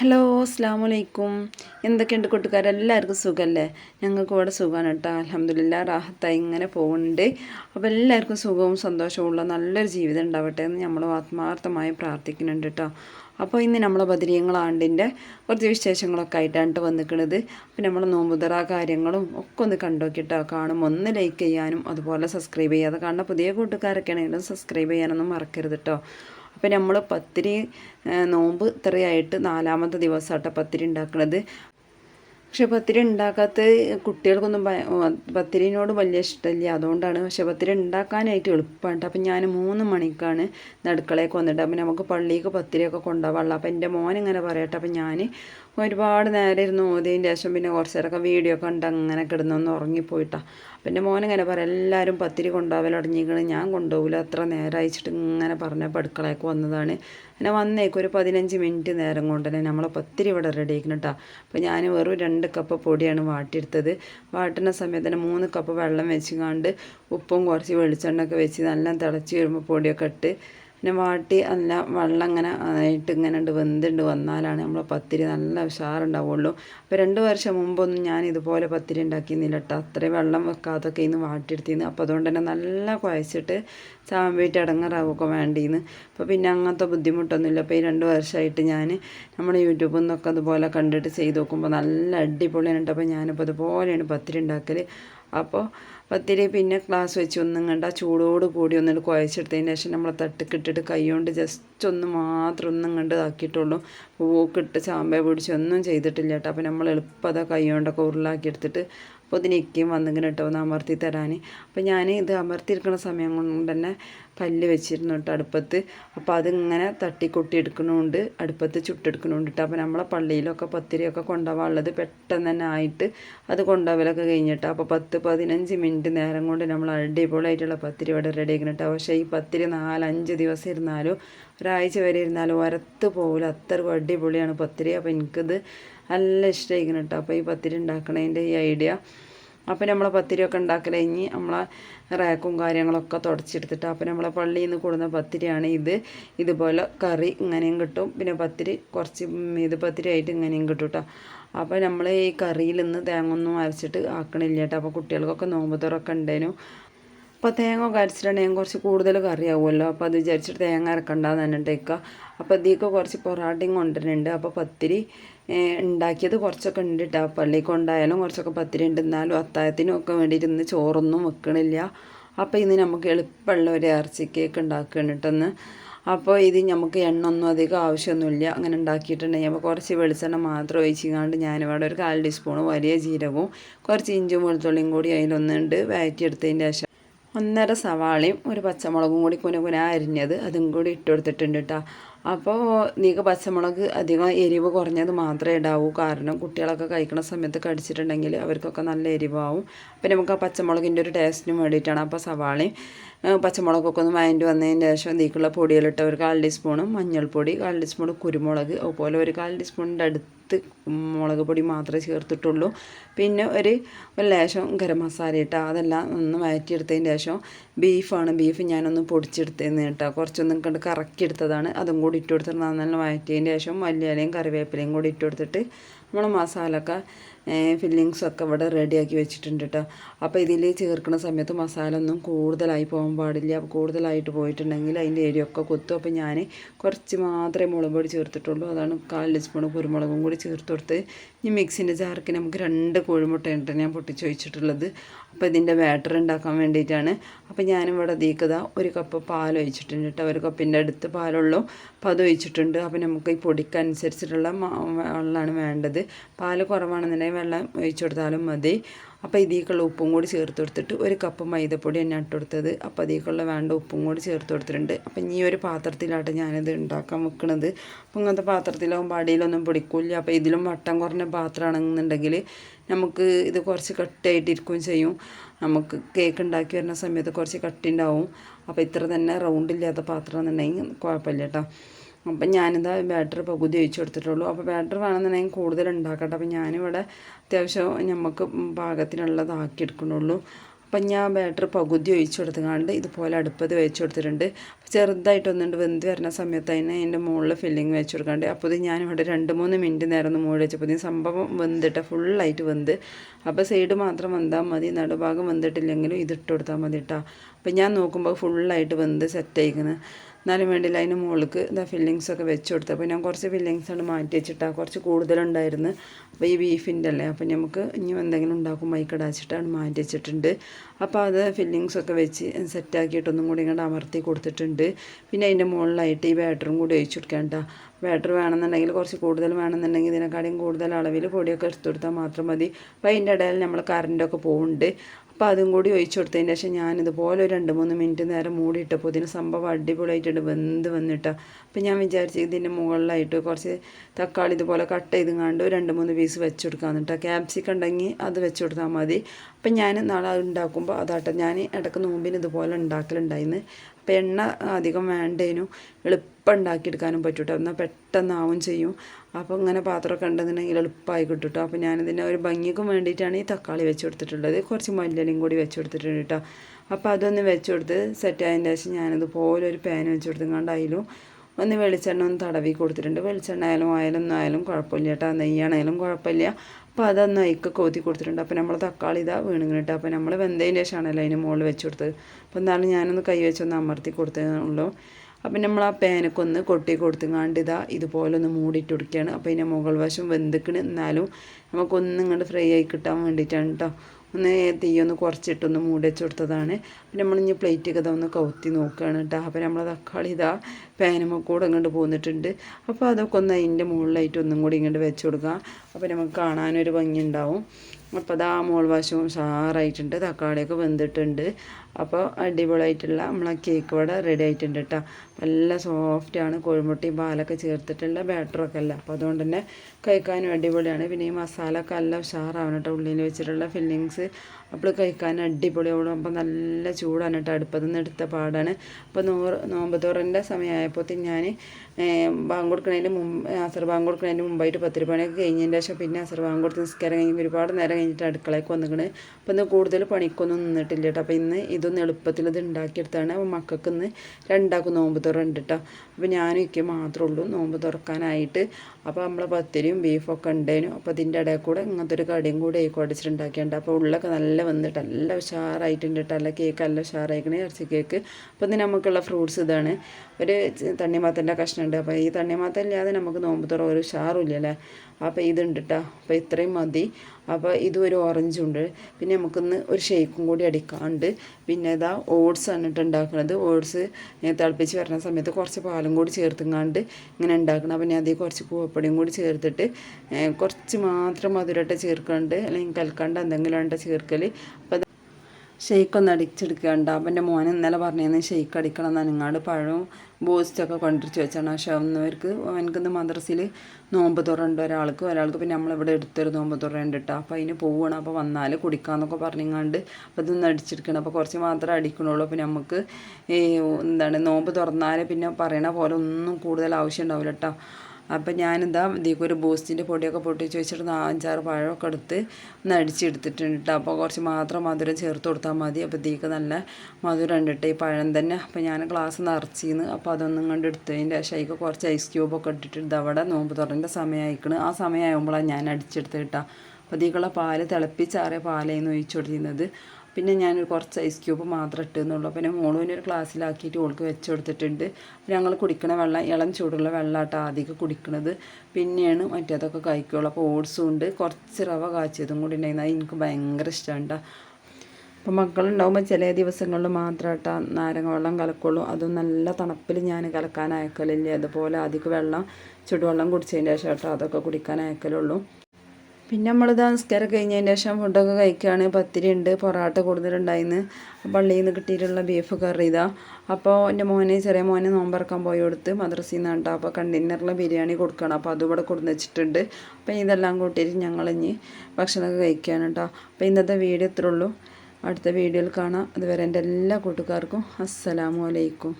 Hello അസ്സാം വലൈക്കും എന്തൊക്കെയുണ്ട് കൂട്ടുകാർ എല്ലാവർക്കും സുഖമല്ലേ ഞങ്ങൾക്ക് ഇവിടെ സുഖമാണ് കേട്ടോ അലഹമില്ല റാഹത്തായി ഇങ്ങനെ പോകുന്നുണ്ട് അപ്പോൾ എല്ലാവർക്കും സുഖവും സന്തോഷവും ഉള്ള നല്ലൊരു ജീവിതം ഉണ്ടാവട്ടെ എന്ന് നമ്മൾ ആത്മാർത്ഥമായി പ്രാർത്ഥിക്കുന്നുണ്ട് കേട്ടോ. അപ്പോൾ ഇന്ന് നമ്മളെ ബദരീയങ്ങളാണ്ടിന്റെ കുറച്ച് വിശേഷങ്ങളൊക്കെ ആയിട്ടാണ് വന്നിരിക്കുന്നത് അപ്പോൾ നമ്മൾ നോമ്പുതറ കാര്യങ്ങളും ഒക്കെ ഒന്ന് കണ്ടുനോക്കിയിട്ടോ കാണും ഒന്ന് ലൈക്ക് ചെയ്യാനും അതുപോലെ സബ്സ്ക്രൈബ് ചെയ്യാതെ കാണുന്ന പുതിയ കൂട്ടുകാരൊക്കെ ആണെങ്കിലും സബ്സ്ക്രൈബ് ചെയ്യാനൊന്നും മറക്കരുത് കേട്ടോ അപ്പം നമ്മൾ പത്തിരി നോമ്പ് ഇത്രയായിട്ട് നാലാമത്തെ ദിവസമാട്ടോ പത്തിരി ഉണ്ടാക്കുന്നത് പക്ഷെ പത്തിരി ഉണ്ടാക്കാത്ത കുട്ടികൾക്കൊന്നും പത്തിരിനോട് വലിയ ഇഷ്ടമില്ല അതുകൊണ്ടാണ് പക്ഷെ പത്തിരി ഉണ്ടാക്കാനായിട്ട് എളുപ്പമാണ് അപ്പം ഞാൻ മൂന്ന് മണിക്കാണ് അടുക്കളയൊക്കെ വന്നിട്ട്. അപ്പം നമുക്ക് പള്ളിക്ക് പത്തിരിയൊക്കെ കൊണ്ടുപോകാനുള്ള അപ്പം എന്റെ മോൻ ഇങ്ങനെ പറയട്ടെ. അപ്പം ഞാൻ ഒരുപാട് നേരം ഇരുന്ന് ഓതിയതിന്റെ ശേഷം പിന്നെ കുറച്ച് നേരമൊക്കെ വീഡിയോ കണ്ട് അങ്ങനെ കിടന്നൊന്ന് ഉറങ്ങിപ്പോയിട്ടാണ് അപ്പം എന്റെ മോനിങ്ങനെ പറയാം എല്ലാവരും പത്തിരി കൊണ്ടുപോകലടങ്ങിക്കണം ഞാൻ കൊണ്ടുപോകില്ല അത്ര നേരം അയച്ചിട്ട് ഇങ്ങനെ പറഞ്ഞപ്പോൾ അടുക്കളയൊക്കെ വന്നതാണ്. പിന്നെ വന്നേക്ക് ഒരു പതിനഞ്ച് മിനിറ്റ് നേരം കൊണ്ട് തന്നെ നമ്മളെ പത്തിരി ഇവിടെ റെഡി ആക്കണം കേട്ടോ അപ്പോൾ ഞാൻ വെറും രണ്ട് കപ്പ് പൊടിയാണ് വാട്ടിയെടുത്തത്. വാട്ടുന്ന സമയത്ത് തന്നെ മൂന്ന് കപ്പ് വെള്ളം വെച്ചുകൊണ്ട് ഉപ്പും കുറച്ച് വെളിച്ചെണ്ണൊക്കെ വെച്ച് നല്ല തിളച്ച് വരുമ്പോൾ പൊടിയൊക്കെ ഇട്ട് പിന്നെ വാട്ടി നല്ല വെള്ളം ഇങ്ങനെ ആയിട്ട് ഇങ്ങനെ ഉണ്ട് വെന്തുണ്ട് വന്നാലാണ് നമ്മൾ പത്തിരി നല്ല ഉഷാറുണ്ടാവുള്ളൂ. അപ്പോൾ രണ്ട് വർഷം മുമ്പൊന്നും ഞാൻ ഇതുപോലെ പത്തിരി ഉണ്ടാക്കിയിരുന്നില്ല കേട്ടോ അത്രയും വെള്ളം വെക്കാതൊക്കെ ഇന്ന് വാട്ടിയെടുത്തിരുന്നു അപ്പോൾ അതുകൊണ്ട് തന്നെ നല്ല കുഴച്ചിട്ട് ചാമ്പിയിട്ട് ഇടങ്ങറാവുമൊക്കെ വേണ്ടിന്ന്. അപ്പോൾ പിന്നെ അങ്ങനത്തെ ബുദ്ധിമുട്ടൊന്നുമില്ല. അപ്പോൾ ഈ രണ്ട് വർഷമായിട്ട് ഞാൻ നമ്മുടെ യൂട്യൂബിൽ നിന്നൊക്കെ അതുപോലെ കണ്ടിട്ട് ചെയ്ത് നോക്കുമ്പോൾ നല്ല അടിപൊളിയാണ് കേട്ടോ അപ്പോൾ ഞാനിപ്പോൾ അതുപോലെയാണ് പത്തിരി ഉണ്ടാക്കൽ അപ്പോൾ പത്തിരി പിന്നെ ഗ്ലാസ് വെച്ച് ഒന്നും കണ്ട ചൂടോട് കൂടി ഒന്നിട്ട് കുഴച്ചെടുത്തതിന് ശേഷം നമ്മൾ തട്ടിക്കിട്ടിട്ട് കൈകൊണ്ട് ജസ്റ്റ് ഒന്ന് മാത്രം ഒന്നും കണ്ട് ആക്കിയിട്ടുള്ളൂ പൂക്കിട്ട് ചാമ്പ പിടിച്ച് ഒന്നും ചെയ്തിട്ടില്ല കേട്ടോ. അപ്പോൾ നമ്മൾ എളുപ്പം അതാ ഉരുളാക്കി എടുത്തിട്ട് അപ്പോൾ ഇതിന് ഇക്കയും വന്നിങ്ങനെ കേട്ടോ ഒന്ന് അമർത്തി തരാൻ അപ്പോൾ ഞാൻ ഇത് അമർത്തിയിരിക്കുന്ന സമയം കൊണ്ട് തന്നെ കല്ല് വെച്ചിരുന്നു കേട്ടോ അടുപ്പത്ത്. അപ്പോൾ അതിങ്ങനെ തട്ടിക്കൊട്ടി എടുക്കണമുണ്ട് അടുപ്പത്ത് ചുട്ടെടുക്കണമുണ്ട് കേട്ടോ. അപ്പോൾ നമ്മളെ പള്ളിയിലൊക്കെ പത്തിരിയൊക്കെ കൊണ്ടുപോകാനുള്ളത് പെട്ടെന്ന് തന്നെ ആയിട്ട് അത് കൊണ്ടുപോകലൊക്കെ കഴിഞ്ഞിട്ടോ. അപ്പോൾ പത്ത് പതിനഞ്ച് മിനിറ്റ് നേരം കൊണ്ട് നമ്മൾ അടിപൊളിയായിട്ടുള്ള പത്തിരി ഇവിടെ റെഡി ആക്കണം കേട്ടോ പക്ഷേ ഈ പത്തിരി നാലഞ്ച് ദിവസം ഇരുന്നാലും ഒരാഴ്ച വരെ ഇരുന്നാലും ഒരത്ത് പോകില്ല അത്രക്കും അടിപൊളിയാണ് പത്തിരി. അപ്പോൾ എനിക്കിത് നല്ല ഇഷ്ടമായിരിക്കണം കേട്ടോ അപ്പോൾ ഈ പത്തിരി ഉണ്ടാക്കണതിന്റെ ഈ ഐഡിയ അപ്പോൾ നമ്മൾ പത്തിരിയൊക്കെ ഉണ്ടാക്കി കഴിഞ്ഞ് നമ്മളെ റാക്കും കാര്യങ്ങളൊക്കെ തുടച്ചെടുത്തിട്ട് അപ്പം നമ്മളെ പള്ളിയിൽ നിന്ന് കൂടുന്ന പത്തിരിയാണ് ഇത്. ഇതുപോലെ കറി ഇങ്ങനെയും കിട്ടും. പിന്നെ പത്തിരി കുറച്ച് ഇത് പത്തിരി ആയിട്ട് ഇങ്ങനെയും കിട്ടും കേട്ടോ അപ്പോൾ നമ്മൾ ഈ കറിയിൽ നിന്ന് തേങ്ങ ഒന്നും അരച്ചിട്ട് ആക്കണില്ല കേട്ടോ അപ്പോൾ കുട്ടികൾക്കൊക്കെ നോമ്പ് തുറക്കെ അപ്പോൾ തേങ്ങ ഒക്കെ അരച്ചിട്ടുണ്ടെങ്കിൽ കുറച്ച് കൂടുതൽ കറിയാവുമല്ലോ. അപ്പോൾ അത് വിചാരിച്ചിട്ട് തേങ്ങ അരക്കണ്ടെന്ന് പറഞ്ഞിട്ടേക്കുക അപ്പോൾ ഇതിലേക്ക് കുറച്ച് പൊറാട്ടയും കൊണ്ടുവരുന്നുണ്ട്. അപ്പോൾ പത്തിരി ഉണ്ടാക്കിയത് കുറച്ചൊക്കെ ഉണ്ട് കേട്ടോ പള്ളിയിൽ കൊണ്ടായാലും കുറച്ചൊക്കെ പത്തിരി ഉണ്ട്. എന്നാലും അത്താഴത്തിനും ഒക്കെ വേണ്ടിയിട്ട് ഇന്ന് ചോറൊന്നും വെക്കണില്ല. അപ്പോൾ ഇന്ന് നമുക്ക് എളുപ്പമുള്ള ഒരു ഇറച്ചി കേക്ക് ഉണ്ടാക്കുകയാണ് കേട്ടൊന്ന് അപ്പോൾ ഇത് നമുക്ക് എണ്ണ ഒന്നും അധികം ആവശ്യമൊന്നുമില്ല. അങ്ങനെ ഉണ്ടാക്കിയിട്ടുണ്ടെങ്കിൽ അപ്പോൾ കുറച്ച് വെളിച്ചെണ്ണ മാത്രം ഒഴിച്ചിങ്ങാണ്ട് ഞാനിവിടെ ഒരു കാൽ ടീസ്പൂൺ വലിയ ജീരകവും കുറച്ച് ഇഞ്ചും വെളുത്തുള്ളിയും കൂടി അതിലൊന്നുണ്ട് വയറ്റിയെടുത്തതിന്റെ ശേഷം ഒന്നര സവാളയും ഒരു പച്ചമുളകും കൂടി കുന അരിഞ്ഞത്. അതും കൂടി ഇട്ട് കൊടുത്തിട്ടുണ്ട് കേട്ടോ അപ്പോൾ നീക്ക് പച്ചമുളക് അധികം എരിവ് കുറഞ്ഞത് മാത്രമേ ഇടാവൂ. കാരണം കുട്ടികളൊക്കെ കഴിക്കുന്ന സമയത്ത് കടിച്ചിട്ടുണ്ടെങ്കിൽ അവർക്കൊക്കെ നല്ല എരിവാവും. പിന്നെ നമുക്ക് ആ പച്ചമുളകിന്റെ ഒരു ടേസ്റ്റിനും വേണ്ടിയിട്ടാണ് അപ്പോൾ സവാളയും പച്ചമുളകൊക്കെ ഒന്ന് വഴണ്ടി വന്നതിന് ശേഷം ഇതിലേക്കുള്ള പൊടികളിട്ട് ഒരു കാൽ ടീസ്പൂണും മഞ്ഞൾപ്പൊടി കാൽ ടീസ്പൂൺ കുരുമുളക് അതുപോലെ ഒരു കാൽ ടീസ്പൂണിന്റെ അടുത്ത് മുളക് പൊടി മാത്രമേ ചേർത്തിട്ടുള്ളൂ. പിന്നെ ഒരു ലേശം ഗരം മസാല ഇട്ടാൽ അതെല്ലാം ഒന്ന് വഴറ്റിയെടുത്തതിന് ശേഷം ബീഫാണ്. ബീഫ് ഞാനൊന്ന് പൊടിച്ചെടുത്തതെന്ന് കേട്ടോ. കുറച്ചൊന്നും കണ്ട് കറക്കിയെടുത്തതാണ്. അതും കൂടി ഇട്ട് കൊടുത്തിട്ട് നന്നായി വഴറ്റിയതിന് ശേഷം മല്ലിയിലയും കറിവേപ്പിലയും കൂടി ഇട്ട് കൊടുത്തിട്ട് നമ്മൾ മസാല ഒക്കെ ഫില്ലിങ്സൊക്കെ ഇവിടെ റെഡിയാക്കി വെച്ചിട്ടുണ്ട് കേട്ടോ അപ്പോൾ ഇതിൽ ചേർക്കുന്ന സമയത്ത് മസാല ഒന്നും കൂടുതലായി പോകാൻ പാടില്ല. കൂടുതലായിട്ട് പോയിട്ടുണ്ടെങ്കിൽ അതിന്റെ എരിയൊക്കെ കൊത്തും. അപ്പോൾ ഞാൻ കുറച്ച് മാത്രമേ മുളക് പൊടി ചേർത്തിട്ടുള്ളൂ. അതാണ് കാൽ ടീസ്പൂൺ കുരുമുളകും കൂടി ചേർത്ത് കൊടുത്ത് ഈ മിക്സിന്റെ ജാർക്ക് നമുക്ക് രണ്ട് കോഴിമുട്ടയുണ്ട് ഞാൻ പൊട്ടിച്ച് വെച്ചിട്ടുള്ളത് അപ്പോൾ ഇതിന്റെ ബാറ്റർ ഉണ്ടാക്കാൻ വേണ്ടിയിട്ടാണ്. അപ്പോൾ ഞാനിവിടെ ദീക്കത ഒരു കപ്പ് പാൽ ഒഴിച്ചിട്ടുണ്ട് കേട്ടോ ഒരു കപ്പിന്റെ അടുത്ത് പാലുള്ളൂ. അപ്പോൾ അത് ഒഴിച്ചിട്ടുണ്ട്. അപ്പോൾ നമുക്ക് ഈ പൊടിക്കനുസരിച്ചിട്ടുള്ള വെള്ളമാണ് വേണ്ടത്. പാൽ കുറവാണെന്നുണ്ടെങ്കിൽ വെള്ളം ഒഴിച്ചു കൊടുത്താലും മതി. അപ്പോൾ ഇതിലേക്കുള്ള ഉപ്പും കൂടി ചേർത്ത് കൊടുത്തിട്ട് ഒരു കപ്പ് മൈദപ്പൊടി തന്നെ ഇട്ട് കൊടുത്തത്. അപ്പോൾ അതിലേക്കുള്ള വേണ്ട ഉപ്പും കൂടി ചേർത്ത് കൊടുത്തിട്ടുണ്ട്. അപ്പം ഇനി ഒരു പാത്രത്തിലാട്ടെ ഞാനിത് ഉണ്ടാക്കാൻ വെക്കണത്. അപ്പം ഇങ്ങനത്തെ പാത്രത്തിലാകുമ്പോൾ അടിയിലൊന്നും പിടിക്കില്ല. അപ്പോൾ ഇതിലും വട്ടം കുറഞ്ഞ പാത്രമാണെന്നുണ്ടെങ്കിൽ നമുക്ക് ഇത് കുറച്ച് കട്ടിയായിട്ടിരിക്കുകയും ചെയ്യും. നമുക്ക് കേക്ക് ഉണ്ടാക്കി വരുന്ന സമയത്ത് കുറച്ച് കട്ടിണ്ടാവും അപ്പോൾ ഇത്ര തന്നെ റൗണ്ടില്ലാത്ത പാത്രം എന്നുണ്ടെങ്കിൽ കുഴപ്പമില്ല കേട്ടോ അപ്പം ഞാനിതാ ബാറ്റർ പകുതി ഒഴിച്ച് കൊടുത്തിട്ടുള്ളൂ. അപ്പോൾ ബാറ്റർ വേണമെന്നുണ്ടെങ്കിൽ കൂടുതൽ ഉണ്ടാക്കട്ടെ. അപ്പോൾ ഞാനിവിടെ അത്യാവശ്യം നമുക്ക് പാകത്തിനുള്ളതാക്കി എടുക്കണുള്ളൂ അപ്പം ഞാൻ ബാറ്റർ പകുതി ഒഴിച്ചു കൊടുത്തുകൊണ്ട് ഇതുപോലെ അടുപ്പത് വെച്ച് കൊടുത്തിട്ടുണ്ട്. ചെറുതായിട്ടൊന്നുണ്ട് വെന്ത് വരുന്ന സമയത്ത് അതിന് അതിന്റെ മുകളിൽ ഫില്ലിങ് വെച്ച് കൊടുക്കാണ്ട് അപ്പോൾ ഇത് ഞാനിവിടെ രണ്ട് മൂന്ന് മിനിറ്റ് നേരം ഒന്ന് മൂടി വെച്ചപ്പോൾ ഇതിന് സംഭവം വെന്തിട്ട് ഫുള്ളായിട്ട് വെന്ത്. അപ്പോൾ സൈഡ് മാത്രം വെന്താൽ മതി നടുഭാഗം വെന്തിട്ടില്ലെങ്കിലും ഇതിട്ട് കൊടുത്താൽ മതി കേട്ടോ അപ്പം ഞാൻ നോക്കുമ്പോൾ ഫുള്ളായിട്ട് വെന്ത് സെറ്റ് ആയിക്കുന്നത് എന്നാലും വേണ്ടിയില്ല അതിന് മുകളിലേക്ക് ഇതാ ഫില്ലിങ്സൊക്കെ വെച്ച് കൊടുത്തു. അപ്പോൾ ഞാൻ കുറച്ച് ഫില്ലിങ്സ് ആണ് മാറ്റി വെച്ചിട്ടാണ് കുറച്ച് കൂടുതലുണ്ടായിരുന്നു. അപ്പോൾ ഈ ബീഫിന്റെ അല്ലേ? അപ്പോൾ നമുക്ക് ഇനി എന്തെങ്കിലും ഉണ്ടാക്കും. മൈക്കടാച്ചിട്ടാണ് മാറ്റി വെച്ചിട്ടുണ്ട്. അപ്പോൾ അത് ഫില്ലിങ്സൊക്കെ വെച്ച് സെറ്റാക്കിയിട്ടൊന്നും കൂടി ഇങ്ങോട്ട് അമർത്തി കൊടുത്തിട്ടുണ്ട്. പിന്നെ അതിന്റെ മുകളിലായിട്ട് ഈ ബാറ്ററും കൂടി ഒഴിച്ചു കൊടുക്കേണ്ട ബാറ്റർ വേണമെന്നുണ്ടെങ്കിൽ കുറച്ച് കൂടുതൽ വേണമെന്നുണ്ടെങ്കിൽ ഇതിനെക്കാളും കൂടുതൽ അളവിൽ പൊടിയൊക്കെ എടുത്തു കൊടുത്താൽ മാത്രം മതി. അപ്പോൾ അതിന്റെ ഇടയിൽ നമ്മൾ കറണ്ടൊക്കെ പോകുന്നുണ്ട് അപ്പോൾ അതും കൂടി ഒഴിച്ചു കൊടുത്തതിന് ശേഷം ഞാനിതുപോലെ ഒരു രണ്ട് മൂന്ന് മിനിറ്റ് നേരം മൂടിയിട്ടപ്പോൾ ഇതിന് സംഭവം അടിപൊളിയായിട്ടുണ്ട് വെന്ത് വന്നിട്ട്. അപ്പോൾ ഞാൻ വിചാരിച്ചു ഇതിന്റെ മുകളിലായിട്ട് കുറച്ച് തക്കാളി ഇതുപോലെ കട്ട് ചെയ്ത് കണ്ട് രണ്ട് മൂന്ന് പീസ് വെച്ച് കൊടുക്കാമെന്ന് കേട്ടോ ക്യാപ്സിക്കം ഉണ്ടെങ്കിൽ അത് വെച്ച് കൊടുത്താൽ മതി. അപ്പം ഞാൻ നാളെ അത് ഉണ്ടാക്കുമ്പോൾ അതാട്ടെ ഞാൻ ഇടയ്ക്ക് നോമ്പിന് ഇതുപോലെ ഉണ്ടാക്കലുണ്ടായിരുന്നു അപ്പോൾ എണ്ണ അധികം വേണ്ടേനു എളുപ്പം ഉണ്ടാക്കിയെടുക്കാനും പറ്റൂട്ടോ. എന്നാൽ പെട്ടെന്നാവും ചെയ്യും. അപ്പോൾ ഇങ്ങനെ പാത്രമൊക്കെ ഉണ്ടെന്നുണ്ടെങ്കിൽ എളുപ്പമായി കിട്ടും കേട്ടോ അപ്പോൾ ഞാനിതിന്റെ ഒരു ഭംഗിക്കും വേണ്ടിയിട്ടാണ് ഈ തക്കാളി വെച്ച് കൊടുത്തിട്ടുള്ളത് കുറച്ച് മല്ലലും കൂടി വെച്ച് കൊടുത്തിട്ടുണ്ട് കേട്ടോ അപ്പോൾ അതൊന്ന് വെച്ച് കൊടുത്ത് സെറ്റ് ആയതിന്റെ ശേഷം ഞാനിതുപോലെ ഒരു പാൻ വെച്ച് കൊടുത്തുകൊണ്ട് അതിലും ഒന്ന് വെളിച്ചെണ്ണ ഒന്ന് തടവി കൊടുത്തിട്ടുണ്ട്. വെളിച്ചെണ്ണ ആയാലും ആയാലും ആയാലും കുഴപ്പമില്ല കേട്ടോ നെയ്യാണേലും കുഴപ്പമില്ല. അപ്പോൾ അതൊന്ന് അയക്ക് കോത്തി കൊടുത്തിട്ടുണ്ട്. അപ്പോൾ നമ്മൾ തക്കാളി ഇതാ വീണുങ്ങിട്ട് അപ്പോൾ നമ്മൾ വെന്തതിന് ശേഷമാണല്ലോ അതിന് മുകളിൽ വെച്ച് കൊടുത്തത്. അപ്പോൾ എന്നാലും ഞാനൊന്ന് കൈ വെച്ചൊന്ന് അമർത്തി കൊടുത്തതേ അപ്പം നമ്മൾ ആ പേനക്കൊന്ന് കൊട്ടി കൊടുത്തുങ്ങാണ്ട് ഇതാ ഇതുപോലെ ഒന്ന് മൂടിയിട്ട് കൊടുക്കുകയാണ്. അപ്പോൾ ഇതിന്റെ മുകൾ വശം വെന്തിക്കണ്. എന്നാലും നമുക്കൊന്നും ഇങ്ങോട്ട് ഫ്രൈ ആയി കിട്ടാൻ വേണ്ടിയിട്ടാണ് കേട്ടോ ഒന്ന് തീയൊന്ന് കുറച്ചിട്ടൊന്ന് മൂടി വെച്ച് കൊടുത്തതാണ്. പിന്നെ നമ്മളിഞ്ഞ് പ്ലേറ്റൊക്കെ ഇതാ ഒന്ന് കൗത്തി നോക്കുകയാണ് കേട്ടോ. അപ്പോൾ നമ്മൾ തക്കാളി ഇതാ പാനുമ്പോൾ കൂടെ ഇങ്ങോട്ട് പോന്നിട്ടുണ്ട്. അപ്പോൾ അതൊക്കെ ഒന്ന് അതിന്റെ മുകളിലായിട്ട് ഒന്നും കൂടി ഇങ്ങോട്ട് വെച്ച് കൊടുക്കുക അപ്പോൾ നമുക്ക് കാണാനൊരു ഭംഗി ഉണ്ടാവും. അപ്പോൾ അതാ മോൾ വശവും സാറായിട്ടുണ്ട് തക്കാളിയൊക്കെ വെന്തിട്ടുണ്ട്. അപ്പോൾ അടിപൊളിയായിട്ടുള്ള നമ്മളെ കേക്ക് വട റെഡി ആയിട്ടുണ്ട് കേട്ടോ നല്ല സോഫ്റ്റാണ് കോഴിമുട്ടയും പാലൊക്കെ ചേർത്തിട്ടുള്ള ബാറ്ററൊക്കെ അല്ല? അപ്പോൾ അതുകൊണ്ട് തന്നെ കഴിക്കാനും അടിപൊളിയാണ്. പിന്നെ ഈ മസാലയൊക്കെ നല്ല ഉഷാറാവണം കേട്ടോ ഉള്ളിൽ വെച്ചിട്ടുള്ള ഫില്ലിങ്സ് അപ്പോൾ കഴിക്കാൻ അടിപൊളിയാവണം. അപ്പോൾ നല്ല ചൂടാണ് കേട്ടോ അടുപ്പത്തു നിന്ന് എടുത്ത പാടാണ്. അപ്പോൾ നൂറ് നോമ്പ് തുറന്റെ സമയമായപ്പോൾ ഞാൻ ബാങ്ക് കൊടുക്കുന്നതിന്റെ മുമ്പ് അസർ ബാങ്ക് കൊടുക്കുന്നതിന്റെ മുമ്പായിട്ട് പത്തിരി പണിയൊക്കെ കഴിഞ്ഞതിന്റെ ശേഷം പിന്നെ അസർ ബാങ്ക് കൊടുത്ത് നിസ്കാരം കഴിഞ്ഞ് ഒരുപാട് നേരം കഴിഞ്ഞിട്ട് അടുക്കളയ്ക്ക് വന്നിക്കണ്. അപ്പോൾ ഇന്ന് കൂടുതൽ പണിക്കൊന്നും നിന്നിട്ടില്ല കേട്ടോ അപ്പോൾ ഇന്ന് ഇതൊന്ന് എളുപ്പത്തിൽ ഇത് ഉണ്ടാക്കിയെടുത്താണ്. മക്കൾക്ക് ഇന്ന് രണ്ടാക്കും നോമ്പ് തുറണ്ട് കേട്ടോ അപ്പോൾ ഞാനും എനിക്ക് മാത്രമേ ഉള്ളൂ. നോമ്പ് തുറക്കാനായിട്ട്. അപ്പോൾ നമ്മളെ പത്തിരിയും ബീഫൊക്കെ ഉണ്ടേനു. അപ്പോൾ അതിന്റെ ഇടയിൽ കൂടെ ഇങ്ങനത്തെ ഒരു കടിയും കൂടെ ആയിക്കോടിച്ചിട്ടുണ്ടാക്കിയുണ്ട് അപ്പോൾ ഉള്ളൊക്കെ നല്ല വന്നിട്ട് നല്ല ഉഷാറായിട്ടുണ്ട് കേട്ടോ നല്ല കേക്ക് നല്ല ഉഷാറായിക്കണേ ഇറച്ചി കേക്ക് അപ്പോൾ ഇതിന് നമുക്കുള്ള ഫ്രൂട്ട്സ് ഇതാണ്. ഒരു തണ്ണിമാത്തന്റെ കഷ്ണമുണ്ട്. അപ്പോൾ ഈ തണ്ണിമാത്തം ഇല്ലാതെ നമുക്ക് നോമ്പ് തുറ ഒരു ഉഷാറും ഇല്ലല്ലേ? അപ്പോൾ ഇതുണ്ട് കേട്ടോ അപ്പോൾ ഇത്രയും മതി. അപ്പോൾ ഇതും ഒരു ഓറഞ്ചും ഉണ്ട് പിന്നെ നമുക്കിന്ന് ഒരു ഷേക്കും കൂടി അടിക്കാണ്ട്. പിന്നെ ഇതാ ഓട്സ് ആണ് ഉണ്ടാക്കുന്നത് ഓട്സ് തിളപ്പിച്ച് വരുന്ന സമയത്ത് കുറച്ച് പാലും കൂടി ചേർത്തുങ്ങാണ്ട് ഇങ്ങനെ ഉണ്ടാക്കണം. പിന്നെ അതിൽ കുറച്ച് കൂവപ്പൊടിയും കൂടി ചേർത്തിട്ട് കുറച്ച് മാത്രം മധുരമായിട്ട് ചേർക്കാണ്ട് അല്ലെങ്കിൽ കൽക്കാണ്ട് എന്തെങ്കിലും ഉണ്ടോ ചേർക്കൽ അപ്പോൾ ഷെയ്ക്ക് ഒന്ന് അടിച്ചെടുക്കണ്ട. അപ്പം എന്റെ മോൻ ഇന്നലെ പറഞ്ഞിരുന്നു ഷെയ്ക്ക് അടിക്കണം നനങ്ങാട് പഴവും ബൂസ്റ്റൊക്കെ കൊണ്ടിരിച്ച് വെച്ചാണ്. പക്ഷേ ഒന്നവർക്ക് അവനക്കിന്ന് മദ്രസയിൽ നോമ്പ് തുറണ്ട് ഒരാൾക്ക് ഒരാൾക്ക് പിന്നെ നമ്മളിവിടെ എടുത്തൊരു നോമ്പ് തുറയുണ്ട് കേട്ടോ അപ്പോൾ അതിന് പോവണം. അപ്പോൾ വന്നാൽ കുടിക്കാമെന്നൊക്കെ പറഞ്ഞിങ്ങാണ്ട് അപ്പോൾ ഇതൊന്ന് അടിച്ചെടുക്കണം. അപ്പോൾ കുറച്ച് മാത്രമേ അടിക്കണുള്ളൂ അപ്പോൾ നമുക്ക് എന്താണ് നോമ്പ് തുറന്നാൽ പിന്നെ പറയണ പോലെ ഒന്നും കൂടുതൽ ആവശ്യം ഉണ്ടാവില്ല കേട്ടോ അപ്പം ഞാനെന്താ ഇതിലേക്ക് ഒരു ബൂസ്റ്റിന്റെ പൊടിയൊക്കെ പൊട്ടിച്ച് വെച്ചിട്ട് അഞ്ചാറ് പഴമൊക്കെ എടുത്ത് ഒന്ന് അടിച്ചെടുത്തിട്ടുണ്ട് കേട്ടോ അപ്പോൾ കുറച്ച് മാത്രം മധുരം ചേർത്ത് കൊടുത്താൽ മതി. അപ്പോൾ ഇതിലേക്ക് നല്ല മധുരം ഉണ്ടിട്ട് ഈ പഴം തന്നെ. അപ്പോൾ ഞാൻ ഗ്ലാസ് നിറച്ചിന്ന് അപ്പോൾ അതൊന്നും കണ്ട് എടുത്തതിന്റെ ശേഷം കുറച്ച് ഐസ് ക്യൂബൊക്കെ ഇട്ടിട്ട് അവിടെ നോമ്പ് തുറന്റെ സമയമായിക്കണ്. ആ സമയമാകുമ്പോഴാണ് ഞാൻ അടിച്ചെടുത്ത് കേട്ടോ അപ്പോൾ ഇതിലേക്കുള്ള പാൽ തിളപ്പിച്ചാറിയ പാലായിരുന്നു ഒഴിച്ചു കൊടുത്തിരുന്നത്. പിന്നെ ഞാൻ കുറച്ച് ഐസ് ക്യൂബ് മാത്രം ഇട്ടെന്നുള്ളൂ പിന്നെ മോളുവിനെ ഒരു ഗ്ലാസ്സിലാക്കിയിട്ട് ഓൾക്ക് വെച്ച് കൊടുത്തിട്ടുണ്ട്. ഞങ്ങൾ കുടിക്കണ വെള്ളം ഇളം ചൂടുള്ള വെള്ളമാട്ടോ ആദ്യമൊക്കെ കുടിക്കണത്. പിന്നെയാണ് മറ്റേതൊക്കെ കഴിക്കുള്ളൂ. അപ്പോൾ ഓട്സും ഉണ്ട്. കുറച്ച് റവ കാച്ചിയതും കൂടി ഉണ്ടായിരുന്നു. അത് എനിക്ക് ഭയങ്കര ഇഷ്ടമാണ് അപ്പോൾ മക്കളുണ്ടാകുമ്പോൾ ചില ദിവസങ്ങളിൽ മാത്രമായിട്ട് നാരങ്ങ വെള്ളം കലക്കുള്ളൂ. അതും നല്ല തണുപ്പിൽ ഞാൻ കലക്കാൻ അയക്കലില്ലേ. അതുപോലെ അധികം വെള്ളം ചുടുവെള്ളം കുടിച്ചതിന്റെ ശേഷം അതൊക്കെ കുടിക്കാൻ അയക്കലുള്ളൂ. പിന്നെ നമ്മളിത് നമസ്കാരം കഴിഞ്ഞതിന് ശേഷം ഫുഡൊക്കെ കഴിക്കുകയാണ് പത്തിരി ഉണ്ട് പൊറാട്ട കൂടുതലുണ്ടായിന്ന് പള്ളിയിൽ നിന്ന് കിട്ടിയിട്ടുള്ള ബീഫ് കറി ഇതാ. അപ്പോൾ എന്റെ മോനെ ചെറിയ മോനെ നോമ്പറക്കാൻ പോയി കൊടുത്ത് മദ്രസയിൽ നിന്ന് കേട്ടോ അപ്പോൾ കണ്ടെയ്നറിൽ ബിരിയാണി കൊടുക്കണം. അപ്പോൾ അതും ഇവിടെ കൊടുന്ന് വെച്ചിട്ടുണ്ട്. അപ്പോൾ ഇതെല്ലാം കൂട്ടിയിട്ട് ഞങ്ങളിഞ്ഞ് ഭക്ഷണമൊക്കെ കഴിക്കുകയാണ് കേട്ടോ. അപ്പോൾ ഇന്നത്തെ വീഡിയോ ഇത്രയുള്ളൂ അടുത്ത വീഡിയോയിൽ കാണാം. അതുവരെ എന്റെ എല്ലാ കൂട്ടുകാർക്കും അസ്സലാമു അലൈക്കും.